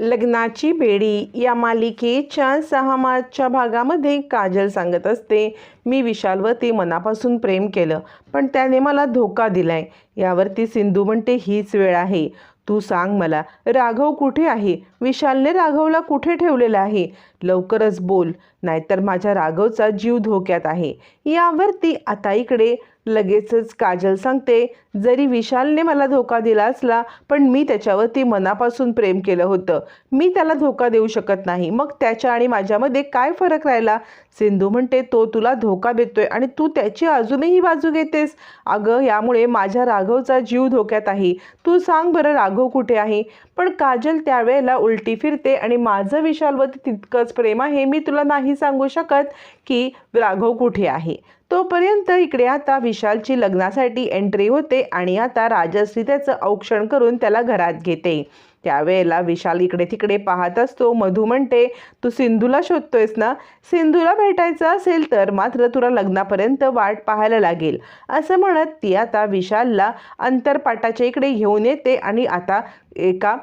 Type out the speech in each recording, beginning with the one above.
लग्नाची बेडी या मालिकेच्या सहा मार्चच्या भागामध्ये काजल सांगत असते. मी विशालवरती मनापासून प्रेम केलं पण त्याने मला धोका दिलाय. यावरती सिंधू म्हणते हीच वेळ आहे. तू सांग मला राघव कुठे आहे? विशालने राघवला कुठे ठेवलेला आहे? लवकरच बोल नाहीतर माझ्या राघवचा जीव धोक्यात आहे. यावरती आता इकडे लगेचच काजल सांगते जरी विशालने मला धोका दिला असला पण मी त्याच्यावरती मनापासून प्रेम केलं होतं. मी त्याला धोका देऊ शकत नाही. मग त्याच्या आणि माझ्यामध्ये काय फरक राहिला? सिंधू म्हणते तो तुला धोका देतोय आणि तू त्याची अजूनही बाजू घेतेस. अगं यामुळे माझ्या राघवचा जीव धोक्यात आहे. तू सांग बरं राघव कुठे आहे? पण काजल त्यावेळेला उलटी फिरते आणि माझं विशालवरती तितकंच प्रेम आहे मी तुला नाही सांगू शकत की राघव कुठे आहे. तोपर्यंत इकडे आता विशालची लग्नासाठी एंट्री होते आणि आता राजश्री त्याचं औक्षण करून त्याला घरात घेते. त्यावेळेला विशाल इकडे तिकडे पाहत असतो. मधू म्हणते तू सिंधूला शोधतोयस ना? सिंधूला भेटायचं असेल तर मात्र तुला लग्नापर्यंत वाट पाहायला लागेल. असं म्हणत ती आता विशालला अंतरपाटाच्या इकडे घेऊन येते आणि आता एका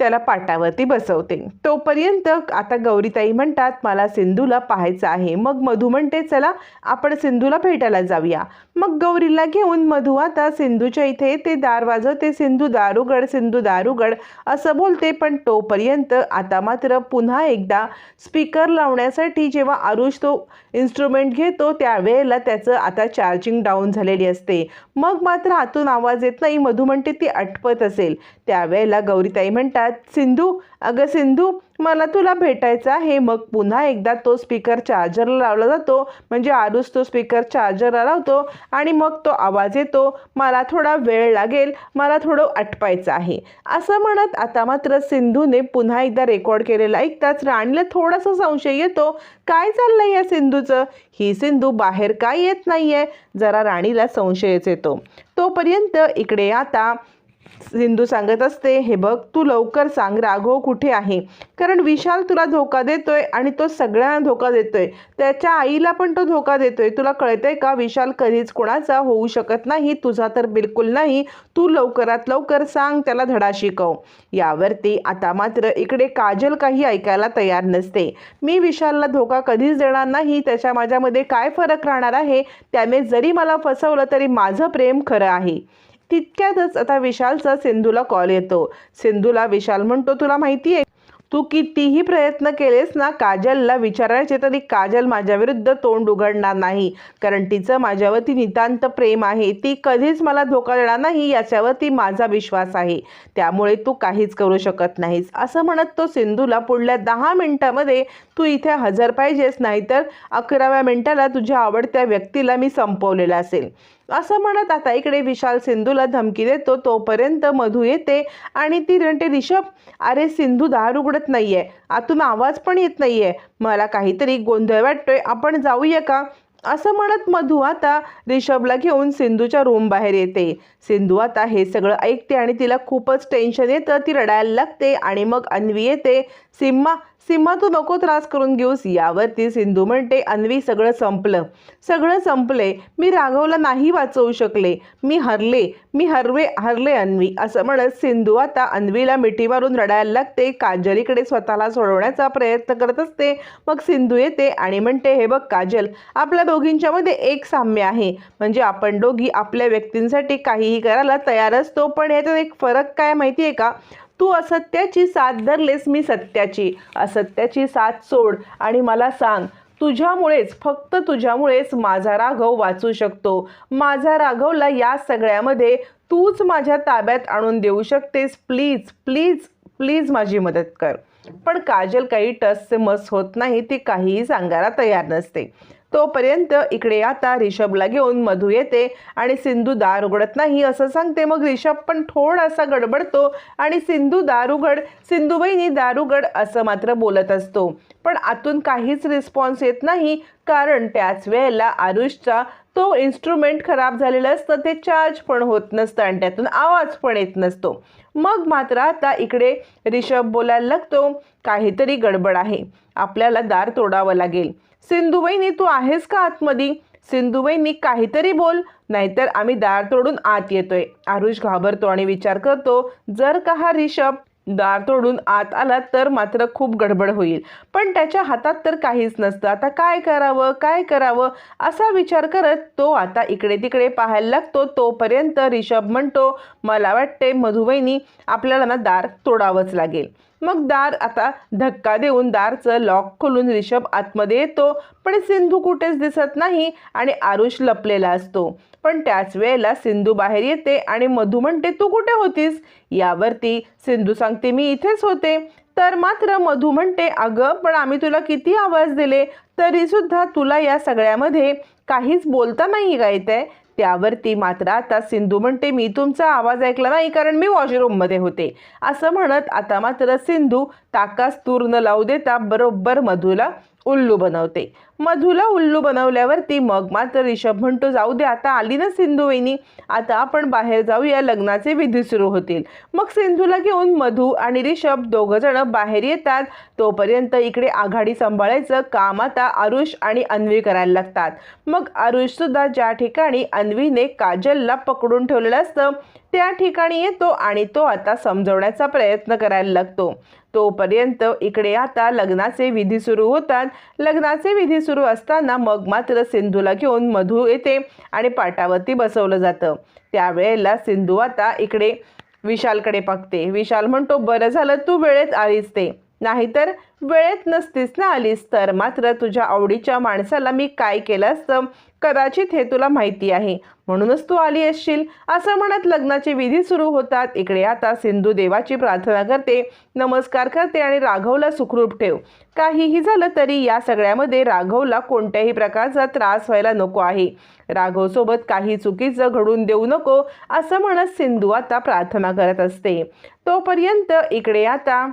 त्याला पाटावरती बसवते. तोपर्यंत आता गौरीताई म्हणतात मला सिंधूला पाहायचं आहे. मग मधू म्हणते चला आपण सिंधूला भेटायला जाऊया. मग गौरीला घेऊन मधू आता सिंधूच्या इथे ते दार वाजवते सिंधू दारुगड सिंधू दारुगड असं बोलते. पण तोपर्यंत आता मात्र पुन्हा एकदा स्पीकर लावण्यासाठी जेव्हा आरुष तो इन्स्ट्रुमेंट घेतो त्यावेळेला त्याचं आता चार्जिंग डाऊन झालेली असते. मग मात्र आतून आवाज येत नाही. मधू म्हणते ती अटपत असेल. त्यावेळेला गौरीताई म्हणतात सिंधू अगं सिंधू मला तुला भेटायचं आहे. मग पुन्हा एकदा तो स्पीकर चार्जरला लावला जातो. म्हणजे आरुष तो स्पीकर चार्जरला लावतो आणि मग तो आवाज येतो. मला थोडा वेळ लागेल मला थोडं अटपायचं आहे. असं म्हणत आता मात्र सिंधूने पुन्हा एकदा रेकॉर्ड केलेलं ऐकताच राणीला थोडासा संशय येतो. काय चाललंय या सिंधूचं? ही सिंधू बाहेर काय येत नाहीये? जरा राणीला संशयच येतो. तोपर्यंत इकडे आता सिंधू सांगत असते हे बघ तू लवकर सांग राघव कुठे आहे? कारण विशाल तुला धोका देतोय आणि तो सगळ्यांना धोका देतोय. त्याच्या आईला पण तो धोका देतोय. तुला कळतंय का विशाल कधीच कोणाचा होऊ शकत नाही तुझा तर बिलकुल नाही. तू लवकरात लवकर सांग त्याला धडा शिकव. यावरती आता मात्र इकडे काजल काही ऐकायला तयार नसते. मी विशालला धोका कधीच देणार नाही. त्याच्या माझ्यामध्ये काय फरक राहणार आहे? त्याने जरी मला फसवलं तरी माझं प्रेम खरं आहे. तितक्यातच आता विशालचा सिंधूला कॉल येतो. सिंधूला विशाल म्हणतो तुला माहिती आहे तू कितीही प्रयत्न केलेस ना काजलला विचारायचे तरी काजल माझ्या विरुद्ध तोंड उघडणार नाही. कारण तिचं माझ्यावरती नितांत प्रेम आहे. ती कधीच मला धोका देणार नाही याच्यावरती माझा विश्वास आहे. त्यामुळे तू काहीच करू शकत नाहीस. असं म्हणत तो सिंधूला पुढल्या दहा मिनिटामध्ये तू इथे हजर पाहिजेस नाहीतर अकराव्या मिनिटाला तुझ्या आवडत्या व्यक्तीला मी संपवलेला असेल. असं म्हणत आता इकडे विशाल सिंधूला धमकी देतो तोपर्यंत मधू येते आणि ती म्हणते रिषभ अरे सिंधू दार उघडत नाहीये. आतून आवाज पण येत नाहीये. मला काहीतरी गोंधळ वाटतोय. आपण जाऊया का? असं म्हणत मधू आता रिषभला घेऊन सिंधूच्या रूम बाहेर येते. सिंधू आता हे सगळं ऐकते आणि तिला खूपच टेन्शन येतं. ती रडायला लागते आणि मग अन्वी येते सिम्मा सिम्मा तू नको त्रास करून घेऊस यावरती सिंधू म्हणते अन्वी सगळं संपलं. सगळं संपले. मी राघवला नाही वाचवू शकले. मी हरले. मी हरवे हरले अन्वी. असं म्हणत सिंधू आता अन्वीला मिठी मारून रडायला लागते. काजलीकडे स्वतःला सोडवण्याचा प्रयत्न करत असते. मग सिंधू येते आणि म्हणते हे बघ काजल आपल्या दोघींच्यामध्ये एक साम्य आहे. म्हणजे आपण दोघी आपल्या व्यक्तींसाठी काहीही करायला तयार असतो पण याच्यात एक फरक काय माहिती आहे का? तू असत्याची साथ धरलेस मी सत्याची. असत्याची साथ सोड आणि मला सांग तुझ्यामुळेच फक्त तुझ्यामुळेच माझा राघव वाचू शकतो. माझा राघवला या सगळ्यामध्ये तूच माझ्या ताब्यात आणून देऊ शकतेस. प्लीज प्लीज प्लीज माझी मदत कर. पण काजल काही टसचे मस होत नाही ती काहीही सांगायला तयार नसते. तोपर्यंत इकडे आता रिषभला घेऊन मधू येते आणि सिंधू दार उघडत नाही असं सांगते. मग रिषभ पण थोडासा गडबडतो आणि सिंधू दार उघड सिंधूबाईनी दार उघड असं मात्र बोलत असतो. पण आतून काहीच रिस्पॉन्स येत नाही कारण त्याच वेळेला आरुषचा तो इन्स्ट्रुमेंट खराब झालेलं असतं ते चार्ज पण होत नसतं आणि त्यातून आवाज पण येत नसतो. मग मात्र आता इकडे रिषभ बोलायला लागतो काहीतरी गडबड आहे. आपल्याला दार तोडावं लागेल. सिंधुवैनी तू आहेस का आतमध्ये सिंधुबाईंनी काहीतरी बोल नाहीतर आम्ही दार तोडून आत येतोय. आरुष घाबरतो आणि विचार करतो जर का हा रिषभ दार तोडून आत आला तर मात्र खूप गडबड होईल. पण त्याच्या हातात तर काहीच नसतं. आता काय करावं? काय करावं? असा विचार करत तो आता इकडे तिकडे पाहायला लागतो. तोपर्यंत रिषभ म्हणतो मला वाटते मधुवहिनी आपल्याला ना दार तोडावंच लागेल. मग दार आता धक्का देऊन दारचं लॉक खोलून रिषभ आतमध्ये येतो. पण सिंधू कुठेच दिसत नाही आणि आरुष लपलेला असतो. पण त्याच वेळेला सिंधू बाहेर येते आणि मधू म्हणते तू कुठे होतीस? यावरती सिंधू सांगते मी इथेच होते. तर मात्र मधू म्हणते अगं पण आम्ही तुला किती आवाज दिले तरीसुद्धा तुला या सगळ्यामध्ये काहीच बोलता नाही का त्यावरती मात्र आता सिंधू म्हणते मी तुमचा आवाज ऐकला नाही कारण मी वॉशरूममध्ये होते. असं म्हणत आता मात्र सिंधू ताकास तूर न लावू देता बरोबर मधूला. उल्लू बनवते. मधूला उल्लू बनवल्यावरती मग मात्र रिषभ म्हणतो जाऊ दे आता आली ना सिंधू वहिनी. आता आपण बाहेर जाऊया लग्नाचे विधी सुरू होतील. मग सिंधूला घेऊन मधू आणि रिषभ दोघं जण बाहेर येतात. तोपर्यंत इकडे आघाडी सांभाळायचं काम आता आरुष आणि अन्वी करायला लागतात. मग आरुष सुद्धा ज्या ठिकाणी अन्वीने काजलला पकडून ठेवलेलं असतं त्या ठिकाणी येतो आणि तो आता समजवण्याचा प्रयत्न करायला लागतो. तोपर्यंत इकडे आता लग्नाचे विधी सुरू होतात. लग्नाचे विधी सुरू असताना मग मात्र सिंधूला घेऊन मधू येते आणि पाटावरती बसवलं जातं. त्यावेळेला सिंधू आता इकडे विशालकडे पाकते विशाल म्हणतो बरं झालं तू वेळेत आलीस ते. नाहीतर वेळेत नसतीस ना आलीस तर. मात्र तुझ्या आवडीच्या माणसाला मी काय केलं असतं? कदाचित हे तुला माहिती आहे. म्हणूनच तू आली असशील. असं म्हणत लग्नाचे विधी सुरू होतात. इकडे आता सिंधू देवाची प्रार्थना करते. नमस्कार करते आणि राघवला सुखरूप ठेव. काहीही झालं तरी या सगळ्यामध्ये राघवला कोणत्याही प्रकारचा त्रास व्हायला नको आहे. राघवसोबत काही चुकीचं घडून देऊ नको असं म्हणत सिंधू आता प्रार्थना करत असते. तोपर्यंत इकडे आता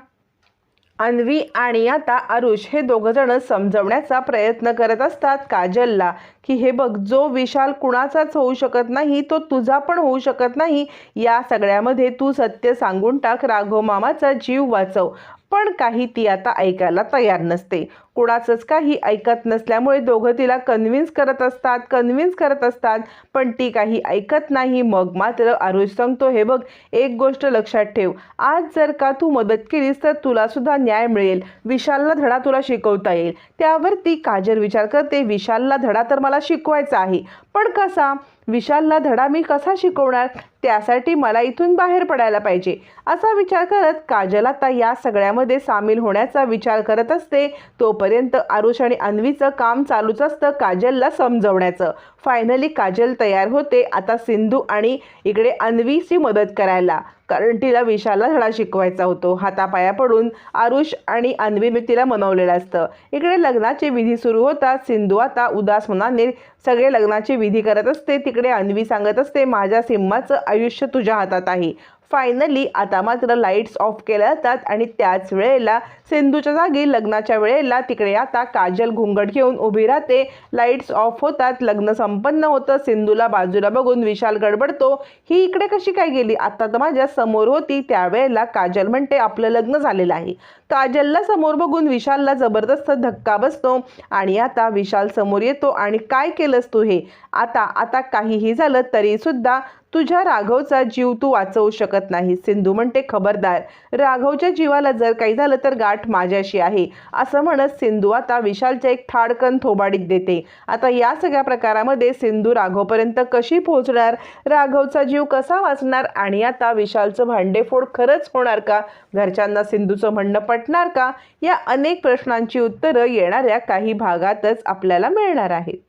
अन्वी आणि आता आरुष हे दोघं जण समजवण्याचा प्रयत्न करत असतात काजलला की हे बघ जो विशाल कुणाचाच होऊ शकत नाही तो तुझा पण होऊ शकत नाही. या सगळ्यामध्ये तू सत्य सांगून टाक राघव मामाचा जीव वाचव. पण काही ती आता ऐकायला तयार नसते. कुणाचंच काही ऐकत नसल्यामुळे दोघं तिला कन्व्हिन्स करत असतात कन्व्हिन्स करत असतात पण ती काही ऐकत नाही. मग मात्र आरुष सांगतो हे बघ एक गोष्ट लक्षात ठेव. आज जर का तू मदत केलीस तर तुलासुद्धा न्याय मिळेल. विशालला धडा तुला शिकवता येईल. त्यावर ती काजल विचार करते विशालला धडा तर मला शिकवायचा आहे पण कसा? विशालला धडा मी कसा शिकवणार? त्यासाठी मला इथून बाहेर पडायला पाहिजे. असा विचार करत काजल आता या सगळ्यामध्ये सामील होण्याचा विचार करत असते. तोपर्यंत आरुष आणि अन्वीचं काम चालूच असतं काजलला समजवण्याचं. फायनली काजल तयार होते. आता सिंधू आणि इकडे अन्वीची मदत करायला. कारण तिला विशालला धडा शिकवायचा होतो. हातापाया पडून आरुष आणि अन्वीने तिला मनवलेलं असतं. इकडे लग्नाचे विधी सुरू होतात सिंधू आता उदास मनाने सगळे लग्नाची विधी करत असते. तिकडे अन्वी सांगत असते माझ्या सिंहाचं आयुष्य तुझ्या हातात आहे. फायनली आता मात्र लाईट्स ऑफ केल्या जातात आणि त्याच वेळेला सिंधूच्या जागी लग्नाच्या वेळेला तिकडे आता काजल घुंगट घेऊन उभी राहते. लाईट्स ऑफ होतात लग्न संपन्न होतं सिंधूला बाजूला बघून विशाल गडबडतो. ही इकडे कशी काय गेली? आता तर माझ्यासमोर होती त्यावेळेला काजल म्हणते आपलं लग्न झालेलं आहे. काजलला समोर बघून विशालला जबरदस्त धक्का बसतो आणि आता विशाल समोर येतो आणि काय केलंस तू हे? आता आता काहीही झालं तरी सुद्धा तुझ्या राघवचा जीव तू वाचवू शकत नाही सिंधू म्हणते खबरदार राघवच्या जीवाला जर काही झालं तर गाठ माझ्याशी आहे. असं म्हणत सिंधू आता विशालच्या एक ठाडकन थोबाडीत देते. आता या सगळ्या प्रकारामध्ये सिंधू राघवपर्यंत कशी पोहोचणार? राघवचा जीव कसा वाचणार? आणि आता विशालचं भांडेफोड खरंच होणार का? घरच्यांना सिंधूचं म्हणणं पटणार का? या अनेक प्रश्नांची उत्तरं येणाऱ्या काही भागातच आपल्याला मिळणार आहेत.